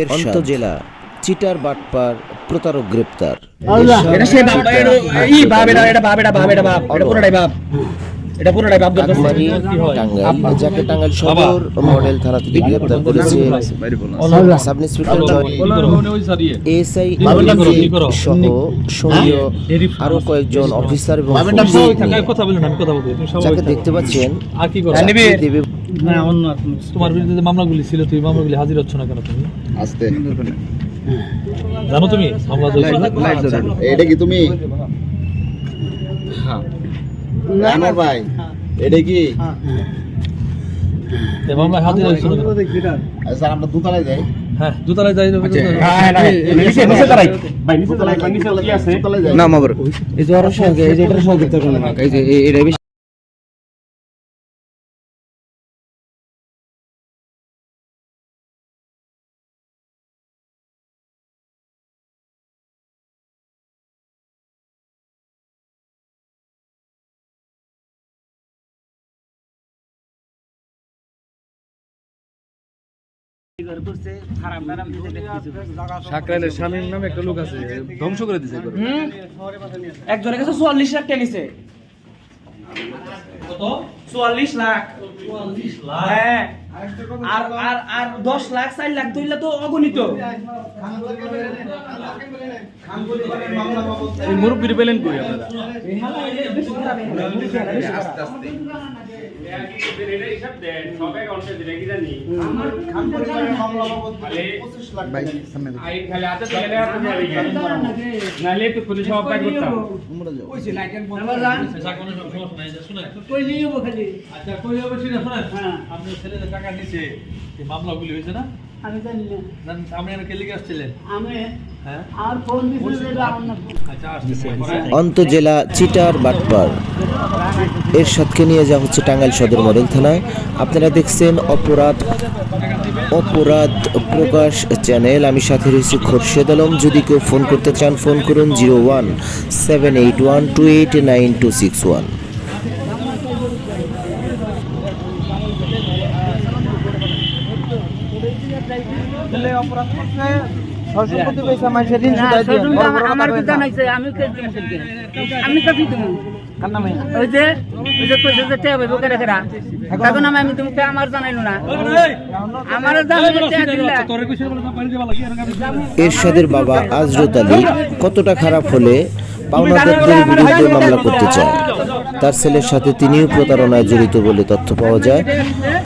এরশাদ জেলা চিটার বাটপার প্রতারক গ্রেপ্তার। এটা পুরোটাই কাকমারি টাঙ্গাইল যাকে টাঙ্গাইল সদর মডেল থানা থেকে গ্রেপ্তার করেছে। সাব ইন্সপেক্টর জয় এসআই সহ সঙ্গীয় আরও কয়েকজন অফিসার এবং কথা বলেন কথা বলব যাকে দেখতে পাচ্ছেন আর কি করো? নিবি দেবে তোমার বিরুদ্ধে যে মামলাগুলি ছিল তুমি মামলাগুলি হাজির হচ্ছ না কেন তুমি? আস্তে। জানো তুমি? মামলা এটা কি তুমি? ভাই এটা কি? এই না? আচ্ছা, স্যার আমরা দুতলায় যাই। হ্যাঁ দুতলায় যাই হ্যাঁ না নিচে নিচে দাঁড়াই। দুতলায় যাই। নাম আবার এই যে ওর সঙ্গে এই যে এটার সঙ্গে। তো কোনো না এই যে এই- এটা বেশি সাকরাইলের স্বামীর নামে একটা লোক আছে ধ্বংস করে দিছে একজনের কাছে চুয়াল্লিশ লাখ টাকা নিছে। চুয়াল্লিশ লাখ। হ্যাঁ। আর আর আর দশ লাখ চার লাখ তো অগণিত। মুরব্বীর পেলেন কই আপনারা? আচ্ছা এই মামলাগুলি হয়েছে না? আমি জানি না। আসছিলেন। আমি হ্যাঁ? আচ্ছা অন্তজেলা চিটার বাটপার। এরশাদকে নিয়ে যাওয়া হচ্ছে টাঙ্গাইল সদর মডেল থানায়। আপনারা দেখছেন অপরাধ অপরাধ প্রকাশ চ্যানেল। আমি সাথে রয়েছি খোরশেদ আলম। যদি কেউ ফোন করতে চান ফোন করুন zero one seven eight one two eight nine two six one. আমি তোমাকে আমার জানাইলো না আমার এরশাদের বাবা আজরত আলী কতটা খারাপ হলে মামলা করতে চায়? তার ছেলের সাথে তিনিও প্রতারণায় জড়িত বলে তথ্য পাওয়া যায়।